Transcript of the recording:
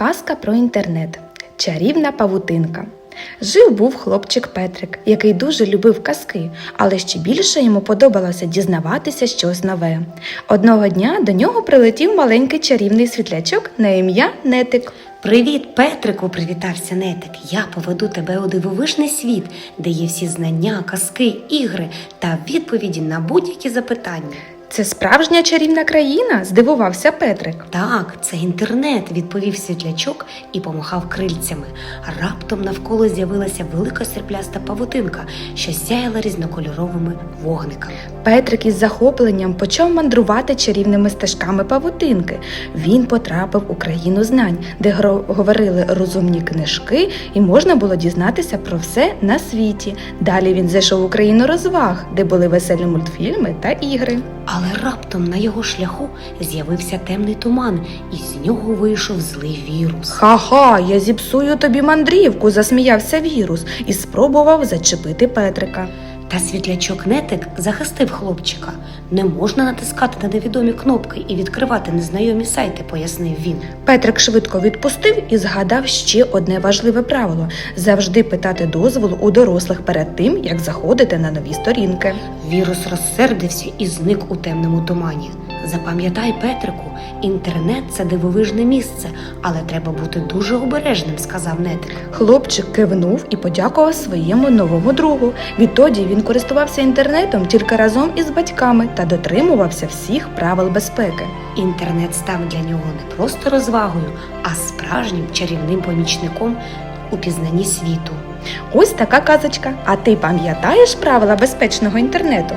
Казка про інтернет. Чарівна павутинка. Жив був хлопчик Петрик, який дуже любив казки, але ще більше йому подобалося дізнаватися щось нове. Одного дня до нього прилетів маленький чарівний світлячок на ім'я Нетик. Привіт, Петрику, привітався Нетик. Я поведу тебе у дивовижний світ, де є всі знання, казки, ігри та відповіді на будь-які запитання. Це справжня чарівна країна? здивувався Петрик. Так, це інтернет, відповів світлячок і помахав крильцями. Раптом навколо з'явилася велика срібляста павутинка, що сяяла різнокольоровими вогниками. Петрик із захопленням почав мандрувати чарівними стежками павутинки. Він потрапив у країну знань, де говорили розумні книжки, і можна було дізнатися про все на світі. Далі він зайшов у країну розваг, де були веселі мультфільми та ігри. Але раптом на його шляху з'явився темний туман, і з нього вийшов злий вірус. Ха-ха, я зіпсую тобі мандрівку, засміявся вірус і спробував зачепити Петрика. Та світлячок Нетик захистив хлопчика. Не можна натискати на невідомі кнопки і відкривати незнайомі сайти, пояснив він. Петрик швидко відпустив і згадав ще одне важливе правило завжди питати дозволу у дорослих перед тим, як заходити на нові сторінки. Вірус розсердився і зник у темному тумані. Запам'ятай, Петрику, інтернет це дивовижне місце, але треба бути дуже обережним, сказав Нетик. Хлопчик кивнув і подякував своєму новому другу. Відтоді він користувався інтернетом тільки разом із батьками та дотримувався всіх правил безпеки. Інтернет став для нього не просто розвагою, а справжнім чарівним помічником у пізнанні світу. Ось така казочка. А ти пам'ятаєш правила безпечного інтернету?